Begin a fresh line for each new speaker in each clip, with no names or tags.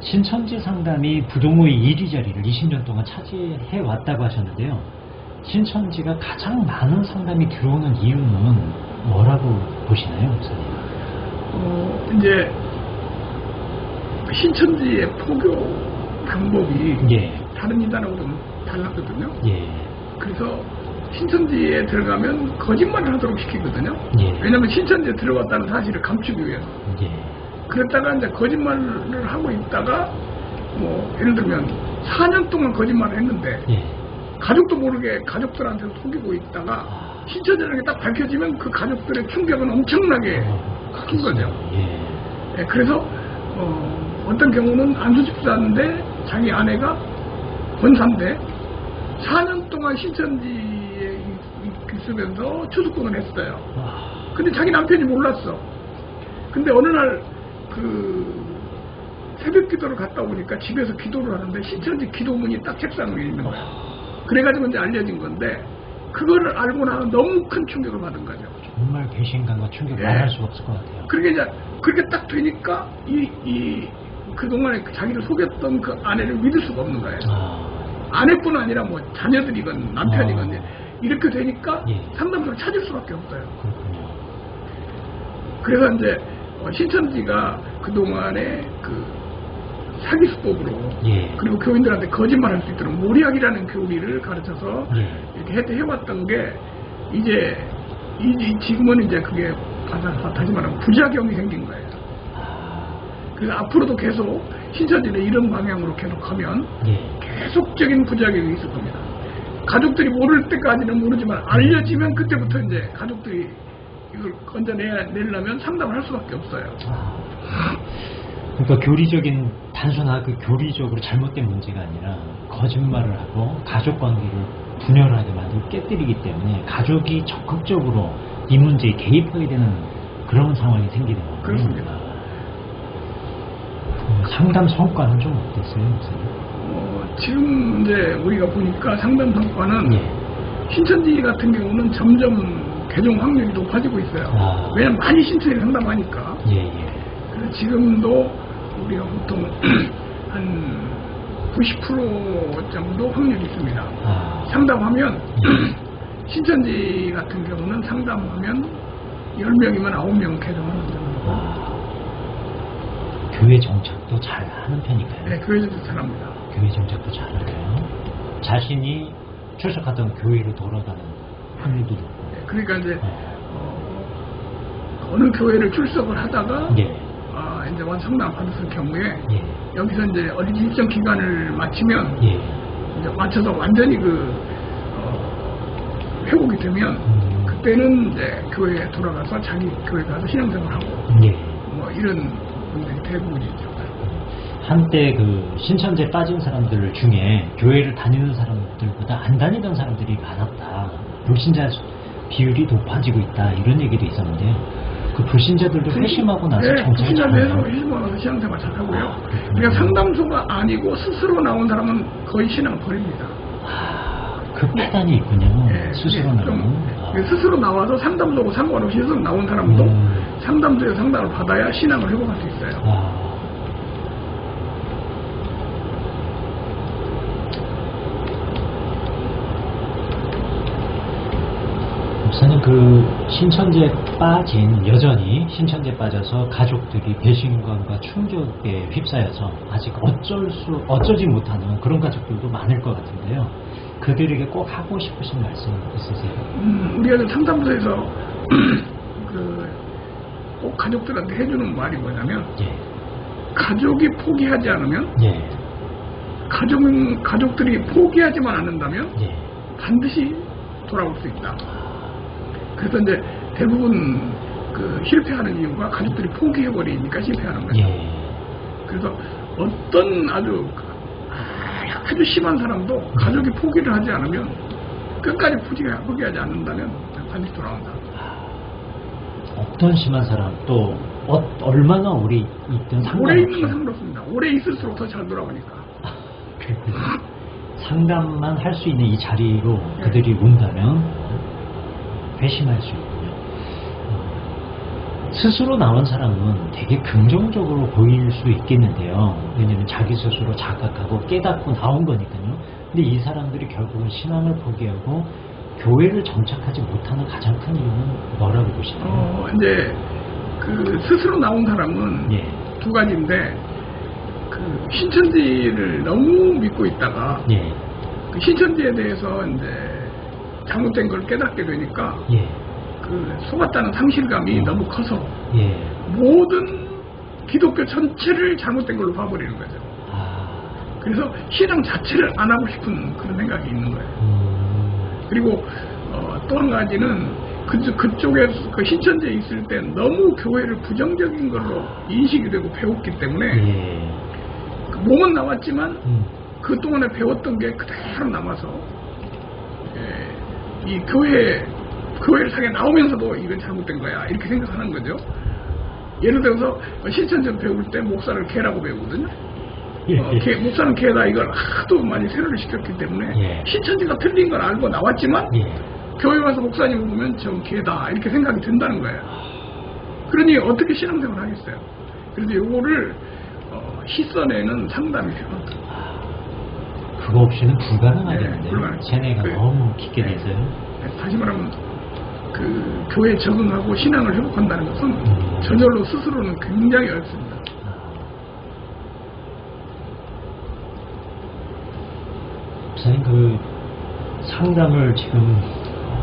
신천지 상담이 부동의 1위 자리를 20년 동안 차지해 왔다고 하셨는데요. 신천지가 가장 많은 상담이 들어오는 이유는 뭐라고 보시나요, 목사님?
어, 이제 신천지의 포교 방법이
예,
다른 이단하고 좀 달랐거든요.
예,
그래서 신천지에 들어가면 거짓말을 하도록 시키거든요.
예.
왜냐하면 신천지에 들어갔다는 사실을 감추기 위해서.
예,
그랬다가 이제 거짓말을 하고 있다가 뭐 예를 들면 4년 동안 거짓말을 했는데
예.
가족도 모르게 가족들한테 속이고 있다가
아,
신천지라는 게딱 밝혀지면 그 가족들의 충격은 엄청나게
어,
큰 거죠.
예,
예, 그래서 어, 떤 경우는 안수집사인데 자기 아내가 권사인데 4년 동안 신천지에 있- 있으면서 추수꾼을 했어요.
아,
근데 자기 남편이 몰랐어. 근데 어느 날 그 새벽 기도를 갔다 오니까 집에서 기도를 하는데 신천지 기도문이 딱 책상 위에 있는 거야. 그래가지고 이제 알려진 건데 그거를 알고 나서 너무 큰 충격을 받은 거죠.
정말 배신감과 충격
예.
말할 수가 없을 것 같아요.
그렇게 이제 그렇게 딱 되니까 이, 이 그동안에 자기를 속였던 그 아내를 믿을 수가 없는 거예요.
아,
아내뿐 아니라 뭐 자녀들이건 남편이건
아.
이렇게 되니까
예.
상담소를 찾을 수밖에 없어요.
그렇군요.
그래서 이제 어, 신천지가 그동안에 그 사기 수법으로
예,
그리고 교인들한테 거짓말할 수 있도록 모리학이라는 교리를 가르쳐서
예,
이렇게 해- 해왔던 게 이제 이, 이- 지금은 이제 그게 다- 다시 말하면 부작용이 생긴 거예요.
아,
그래서 앞으로도 계속 신천지는 이런 방향으로 계속 하면
예,
계속적인 부작용이 있을 겁니다. 가족들이 모를 때까지는 모르지만 알려지면 그때부터 이제 가족들이 이걸 건져내려면 상담을 할 수밖에 없어요.
아, 그러니까 교리적인 단순하게 교리적으로 잘못된 문제가 아니라 거짓말을 하고 가족 관계를 분열하게 만들고 깨뜨리기 때문에 가족이 적극적으로 이 문제에 개입하게 되는 그런 상황이 생기는 거군요.
그렇습니다.
음, 상담 성과는 좀 어땠어요, 목사님?
어, 지금 이제 우리가 보니까 상담 성과는
예.
신천지 같은 경우는 점점 개종 확률이 높아지고 있어요.
아.
왜냐면 많이 신천지 상담하니까.
예, 예.
그래서 지금도 우리가 보통 한 90% 정도 확률이 있습니다.
아,
상담하면 신천지 같은 경우는 상담하면 10명이면 9명 개종하는 정도.
아, 교회 정착도 잘 하는 편인가요?
네, 교회에서도 잘합니다.
교회 정착도 잘 하고요. 자신이 출석하던 교회로 돌아가는 확률도 높고.
네, 그러니까 이제
어,
어, 어느 교회를 출석을 하다가
예,
아, 이제 완 상담 받았을 경우에
예,
여기서 이제 어린이 일정 기간을 마치면
예.
이제 맞춰서 완전히 그 어, 회복이 되면
음,
그때는 이제 교회에 돌아가서 자기 교회 가서 신앙생활하고
예.
뭐 이런 분들이 대부분이죠.
한때 그 신천지에 빠진 사람들 중에 교회를 다니는 사람들보다 안 다니던 사람들이 많았다. 불신자 수- 비율이 높아지고 있다. 이런 얘기도 있었는데 그 불신자들도 회심하고 나서
네,
정착을
신자들도
잘해요.
회심하고 신앙생활 잘하고요.
아.
그러니까 상담소가 아니고 스스로 나온 사람은 거의 신앙 버립니다.
아, 그 패단이 있군요.
예,
스스로
예, 좀,
나오는.
예, 스스로 나와서 상담소고 상관없이 스스로 나온 사람도
음.
상담소에 상담을 받아야 신앙을 회복할 수 있어요.
아. 목사님 그 신천지에 빠진 여전히 신천지에 빠져서 가족들이 배신감과 충격에 휩싸여서 아직 어쩔 수 어쩌지 못하는 그런 가족들도 많을 것 같은데요. 그들에게 꼭 하고 싶으신 말씀 있으세요?
음, 우리가 그 상담소에서 그꼭 가족들한테 해주는 말이 뭐냐면
예,
가족이 포기하지 않으면
예,
가족 가족들이 포기하지만 않는다면
예.
반드시 돌아올 수 있다. 그래서 이제 대부분 그 실패하는 이유가 가족들이 포기해버리니까 실패하는 거죠.
예.
그래서 어떤 아주 아주 심한 사람도 가족이 포기를 하지 않으면 끝까지 포기하- 포기하지 않는다면 반드시 돌아온다.
어떤 심한 사람 또 어- 얼마나 오래 있든
오래 있는 건 상관없습니다. 오래 있을수록 더 잘 돌아오니까.
그렇군요. 상담만 할 수 있는 이 자리로 그들이 온다면 회심할 수 있군요. 어, 스스로 나온 사람은 되게 긍정적으로 보일 수 있겠는데요. 왜냐면 자기 스스로 자각하고 깨닫고 나온 거니까요. 근데 이 사람들이 결국은 신앙을 포기하고 교회를 정착하지 못하는 가장 큰 이유는 뭐라고 보시나요?
어, 이제 그 스스로 나온 사람은
예,
두 가지인데 그 신천지를 너무 믿고 있다가
예,
그 신천지에 대해서 이제 잘못된 걸 깨닫게 되니까
예,
그 속았다는 상실감이
어.
너무 커서
예.
모든 기독교 전체를 잘못된 걸로 봐버리는 거죠.
아,
그래서 신앙 자체를 안 하고 싶은 그런 생각이 있는 거예요.
음,
그리고 어, 또 한 가지는 그, 그쪽에 그 신천지에 있을 때 너무 교회를 부정적인 걸로 인식이 되고 배웠기 때문에
예,
그 몸은 나왔지만
음,
그동안에 배웠던 게 그대로 남아서 예, 이 교회 교회를 상에 나오면서도 이건 잘못된 거야 이렇게 생각하는 거죠. 예를 들어서 신천지 배울 때 목사를 개라고 배우거든요.
예,
어, 개, 목사는 개다 이걸 하도 많이 세뇌를 시켰기 때문에
예.
신천지가 틀린 걸 알고 나왔지만
예,
교회 와서 목사님을 보면 저 개다 이렇게 생각이 든다는 거예요. 그러니 어떻게 신앙생활을 하겠어요? 그래서 요거를 어, 씻어내는 상담이 필요합니다.
그거 없이는 불가능하겠는데요.
네.
세뇌가
그-
너무 깊게
네.
돼서요.
다시 말하면 그 교회에 적응하고 신앙을 회복한다는 것은
음.
저절로 스스로는 굉장히 어렵습니다.
목사님 그 상담을 지금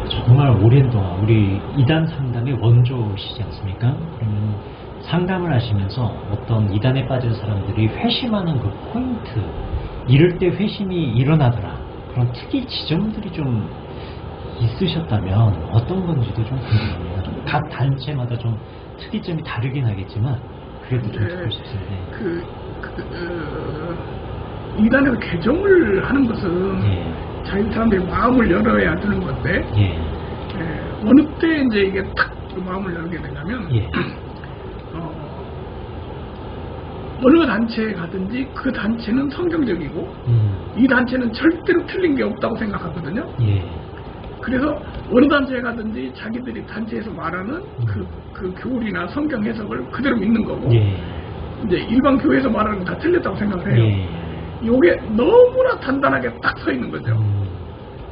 정말 오랜 동안 우리 이단 상담의 원조시지 않습니까? 그러면 상담을 하시면서 어떤 이단에 빠진 사람들이 회심하는 그 포인트 이럴 때 회심이 일어나더라 그런 특이 지점들이 좀 있으셨다면 어떤 건지도 좀 궁금합니다. 각 단체마다 좀 특이점이 다르긴 하겠지만 그래도 좀
네.
듣고 싶습니다.
그, 그 어, 이단에서 개종을 하는 것은
예,
자기 사람들이 마음을 열어야 되는 건데
예,
예, 어느 때 이제 이게 탁그 마음을 열게 되냐면
예,
어, 어느 단체에 가든지 그 단체는 성경적이고
음,
이 단체는 절대로 틀린 게 없다고 생각하거든요.
예,
그래서 어느 단체에 가든지 자기들이 단체에서 말하는 그, 그 교리나 성경 해석을 그대로 믿는 거고
예,
이제 일반 교회에서 말하는 건 다 틀렸다고 생각을 해요.
예.
이게 너무나 단단하게 딱 서 있는 거죠.
음,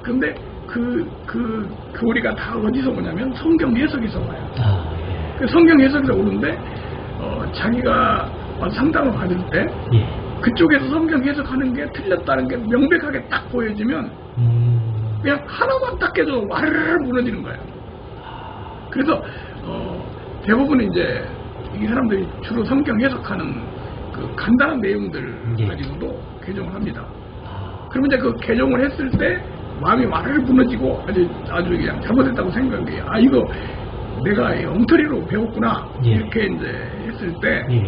근데 그, 그 교리가 다 어디서 오냐면 성경 해석에서 와요.
아, 예.
그 성경 해석에서 오는데 어, 자기가 상담을 받을 때
예.
그쪽에서 성경 해석하는 게 틀렸다는 게 명백하게 딱 보여지면
음,
그냥 하나만 딱 깨도 와르르 무너지는 거예요. 그래서 어, 대부분 이제 이 사람들이 주로 성경 해석하는 그 간단한 내용들
예.
가지고도 개종을 합니다.
아,
그러면 이제 그 개종을 했을 때 마음이 와르르 무너지고 아주 아주 그냥 잘못했다고 생각이 아 이거 내가 이 엉터리로 배웠구나
예.
이렇게 이제 했을 때
예.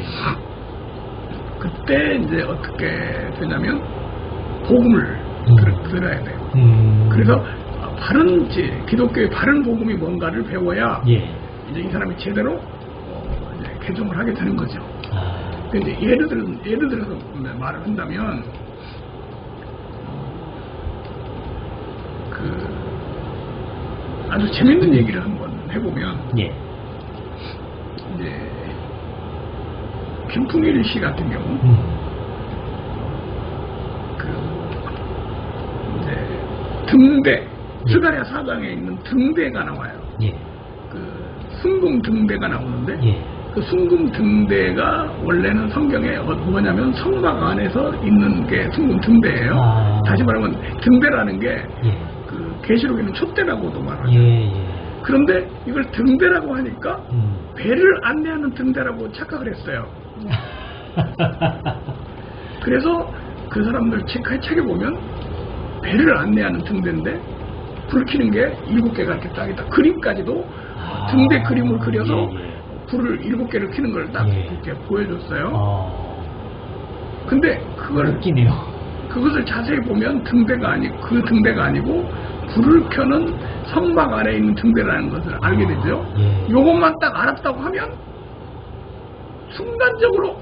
그때 이제 어떻게 되냐면 복음을
음.
들, 들어야 돼요.
음,
그래서 바른 이제 기독교의 바른 복음이 뭔가를 배워야
예.
이제 이 사람이 제대로 어, 이제 개종을 하게 되는 거죠.
아,
근데 예를 들 예를 들어서 말을 한다면 그 아주 재밌는 얘기를 한번 해보면
예.
이제 김풍일 씨 같은 경우
음,
그 이제 등대
예.
스가랴 사장에 있는 등대가 나와요.
예.
그 순금 등대가 나오는데
예.
그 순금 등대가 원래는 성경에 어- 뭐냐면 성막 안에서 있는 게 순금 등대예요.
아.
다시 말하면 등대라는 게
예.
그 계시록에는 촛대라고도 말하죠.
예. 예.
그런데 이걸 등대라고 하니까
음.
배를 안내하는 등대라고 착각을 했어요. 그래서 그 사람들 책, 책에 보면 배를 안내하는 등대인데 불 켜는 게 일곱 개가 이렇게 딱 있다. 그림까지도
아.
등대 그림을 그려서
예, 예.
불을 일곱 개를 켜는 걸딱
예.
이렇게 보여줬어요.
어,
근데 그걸
웃기네요.
그것을 자세히 보면 등대가 아니 그 등대가 아니고 불을 켜는 성막 안에 있는 등대라는 것을 알게
아,
되죠.
예.
요것만 딱 알았다고 하면 순간적으로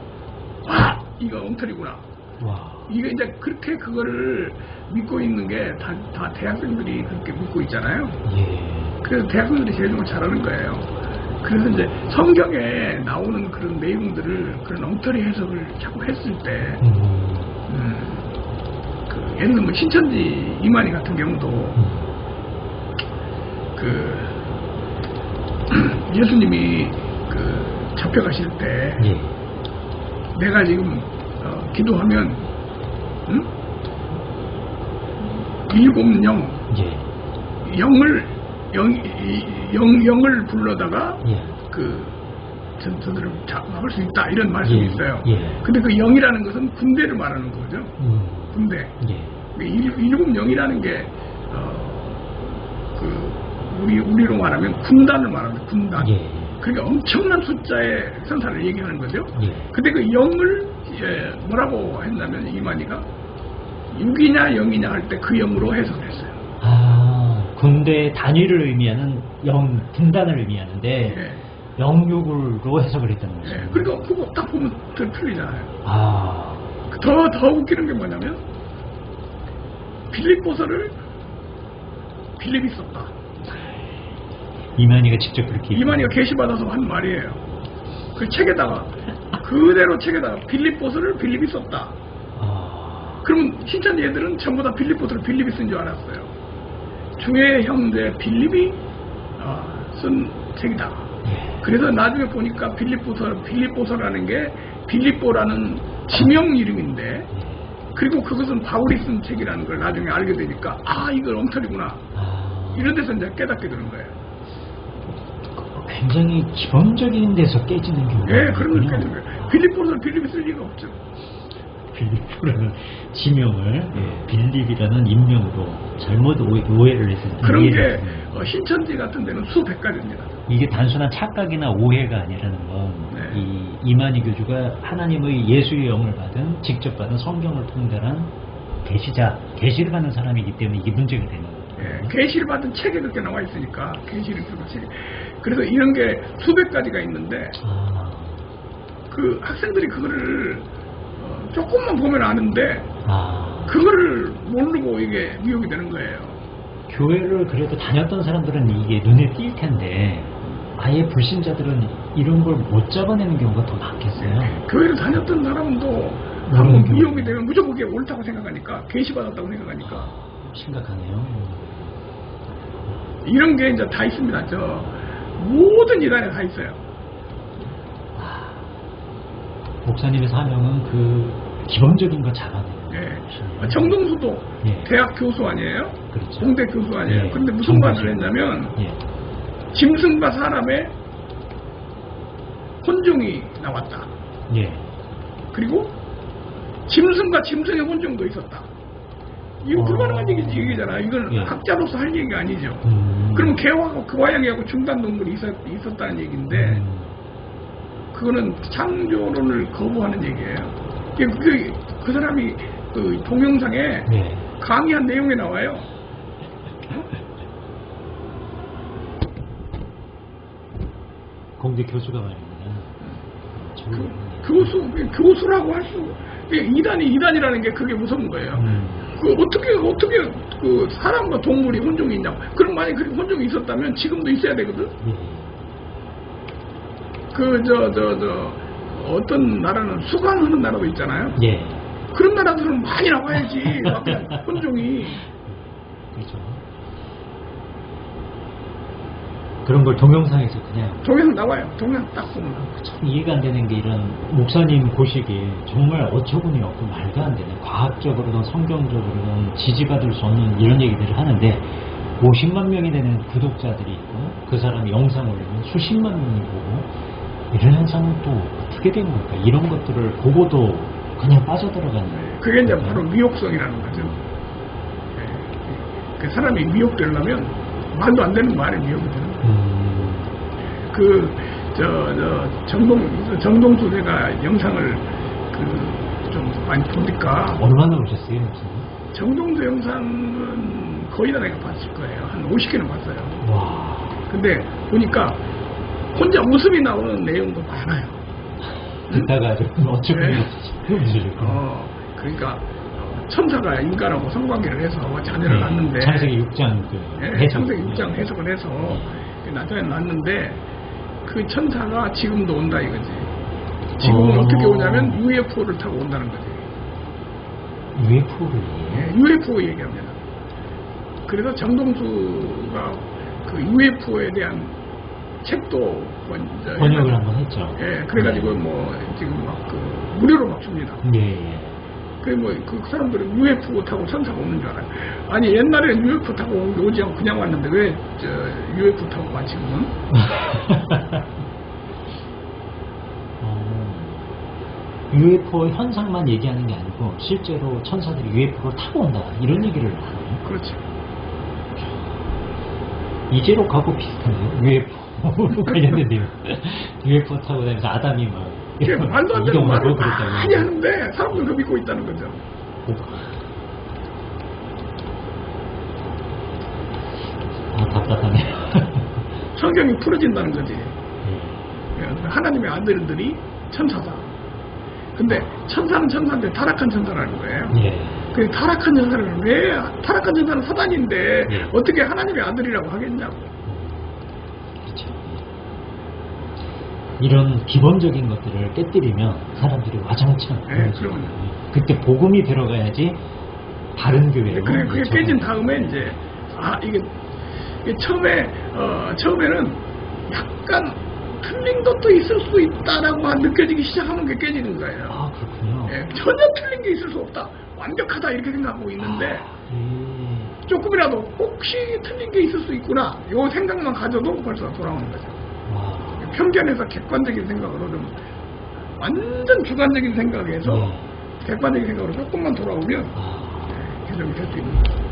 아 이거 엉터리구나.
와.
이게 이제 그렇게 그거를 믿고 있는 게 다, 다 대학생들이 그렇게 믿고 있잖아요.
예.
그래서 대학생들이 제일 좀 잘하는 거예요. 그래서 이제 성경에 나오는 그런 내용들을 그런 엉터리 해석을 자꾸 했을 때,
음,
음, 그 예를 들면 신천지 이만희 같은 경우도
음,
그 예수님이 그 잡혀가실 때
예,
내가 지금 어, 기도하면 응? 일곱 영
예,
영을 영, 이- 영 영을 불러다가
예,
그 전- 저들을 잡을 수 있다 이런 말씀이
예,
있어요.
예.
근데 그 영이라는 것은 군대를 말하는 거죠.
음,
군대.
예,
그 일- 일곱 영이라는 게 어, 그 우리 우리로 말하면 군단을 거예요, 군단.
예,
그러니까 엄청난 숫자의 선사를 얘기하는 거죠.
예,
근데 그 영을 예, 뭐라고 했냐면 이만희가 6이냐 0이냐 할 때그 영으로 해석했어요.
아, 군대 단위를 의미하는 영, 분단을 의미하는데
예.
영육으로 해석을 했다는
예.
거죠.
그러니까 그거 딱 보면 더 틀리잖아요.
아,
더, 더 웃기는 게 뭐냐면 빌립보서를 빌립이 썼다.
이만희가 직접 그렇게
이만희가 계시받아서 한 말이에요. 그 책에다가 그대로 책에다가 빌립보서를 빌립이 썼다.
아,
그러면 신천지 애들은 전부 다 빌립보서를 빌립이 쓴 줄 알았어요. 중의 형제 빌립이 어, 쓴 책이다.
예,
그래서 나중에 보니까 빌립보서 빌립보서라는 게 빌립보라는 지명 이름인데
예,
그리고 그것은 바울이 쓴 책이라는 걸 나중에 알게 되니까 아 이걸 엉터리구나
아,
이런 데서 이제 깨닫게 되는 거예요.
굉장히 기본적인 데서 깨지는 경우가
예, 그런 걸. 깨닫는 거예요. 빌립보서를 빌립이 쓸 리가 없죠.
빌립이라는 지명을 예, 빌립이라는 임명으로 잘못 오해, 오해 를 해서
그런 게. 어, 신천지 같은 데는 수백 가지입니다.
이게 단순한 착각이나 오해가 아니라는 건
네.
이 이만희 교주가 하나님의 예수의 영을 받은 직접 받은 성경을 통달한 계시자 계시를 받는 사람이기 때문에 이게 문제가 되는 거예요.
예, 계시를 받은 책에 그렇게 나와 있으니까 계시를 받은 책. 그래서 이런 게 수백 가지가 있는데
아,
그 학생들이 그거를 어, 조금만 보면 아는데
아,
그거를 모르고 이게 미혹이 되는 거예요.
교회를 그래도 다녔던 사람들은 이게 눈에 띌 텐데 아예 불신자들은 이런 걸 못 잡아내는 경우가 더 많겠어요.
교회를 다녔던 사람도 한번. 미혹이 되면 무조건 그게 옳다고 생각하니까 계시 받았다고 생각하니까
심각하네요.
이런 게 이제 다 있습니다. 저 모든 이단에 다 있어요.
목사님의 사명은 그 기본적인 거 잡아내는
예.
거죠.
정동수도
예.
대학 교수 아니에요?
그렇죠.
공대 교수 아니에요?
예.
그런데 무슨 말을. 했냐면
예.
짐승과 사람의 혼종이 나왔다.
예.
그리고 짐승과 짐승의 혼종도 있었다. 이거
어.
불가능한 얘기지, 얘기잖아. 이건
예.
학자로서 할 얘기가 아니죠.
음.
그럼 개하고 그 와양이하고 중단 동물이 있었, 있었다는 얘기인데
음.
그거는 창조론을 거부하는 얘기예요. 그, 그, 그 사람이 그 동영상에
예.
강의한 내용에 나와요.
공대 교수가 말입니다. 저-
그, 교수, 교수라고 할 수, 이단이 이단이라는 게 그게 무서운 거예요.
음.
그 어떻게 어떻게 그 사람과 동물이 혼종이 있냐? 그럼 만약 그 혼종이 있었다면 지금도 있어야 되거든.
예.
그저저 저 어떤 나라는 수강하는 나라도 있잖아요.
예.
그런 나라들은 많이 나와야지. 혼종이
그렇죠. 그런 걸 동영상에서 그냥
동영 나와요. 동영 딱 보면.
참 이해가 안 되는 게 이런 목사님 보시기에 정말 어처구니 없고 말도 안 되는 과학적으로든 성경적으로든 지지받을 수 없는 이런 얘기들을 하는데 50만 명이 되는 구독자들이 있고 그 사람이 영상 올리면 수십만 명이 보고 이런 현상은 또 어떻게 된 걸까 이런 것들을 보고도 그냥 빠져들어가는
그게 이제. 바로 미혹성이라는 거죠. 예. 그 사람이 미혹되려면 말도 안 되는 말에 미혹이 되는 그, 저, 저, 정동, 정동수 제가 영상을 그 좀 많이 보니까
얼마나 오셨어요 목사님?
정동수 영상은 거의 다 내가 봤을 거예요. 한 50개는 봤어요.
와
근데 보니까 혼자 웃음이 나오는 내용도 많아요.
듣다가 좀 어처구니
네. 어, 그러니까 어, 천사가 인간하고 성관계를 해서 자녀를 낳는데
네. 창세기 6장 그
예,
해석.
창세기 6장 해석을 해서 나중에 낳는데 그그 천사가 지금도 온다 이거지. 지금은
어.
어... 떻게 오냐면 UFO를 타고 온다는 거지.
UFO를
예, UFO 얘기합니다. 그래서 정동수가 그 UFO에 대한 책도
번역을 한번 했죠.
예, 그래가지고 뭐 지금 막 그 무료로 막 줍니다.
예, 예.
그뭐그 사람들은 UFO 타고 천사가 오는 줄 알아요. 아니 옛날에는 UFO 타고 오지 않고 그냥 왔는데 왜 저 UFO 타고 와 지금은?
어, UFO 현상만 얘기하는 게 아니고 실제로 천사들이 UFO를 타고 온다 이런 얘기를 하네요.
그렇지.
이제로하고 비슷하네요. UFO 관련된 내용. UFO 타고 다니면서 아담이 막
이게 말도 안 되는 말을. 많이 하는데 사람들 그 믿고 있다는 거죠.
아 답답하네요.
성경이 풀어진다는 거지.
예.
하나님의 아들들이 천사다. 근데 천사는 천사인데 타락한 천사라는 거예요.
예.
그 타락한 천사를 왜 타락한 천사는 사단인데
예.
어떻게 하나님의 아들이라고 하겠냐고.
그렇죠. 이런 기본적인 것들을 깨뜨리면 사람들이 와장창
예,
그러죠.
그럼요.
그때 복음이 들어가야지 바른 교회로
그래 그게 깨진 다음에 이제 아 이게, 이게 처음에 어, 처음에는 약간 틀린 것도 있을 수 있다라고 느껴지기 시작하는 게 깨지는 거예요.
아 그렇군요.
예, 전혀 틀린 게 있을 수 없다. 완벽하다 이렇게 생각하고 있는데
아, 예.
조금이라도 혹시 틀린 게 있을 수 있구나. 요 생각만 가져도 벌써 돌아오는 거죠.
와.
편견에서 객관적인 생각으로 좀 완전 주관적인 생각에서
네.
객관적인 생각으로 조금만 돌아오면
아.
예, 개정이 될 수 있는 거죠.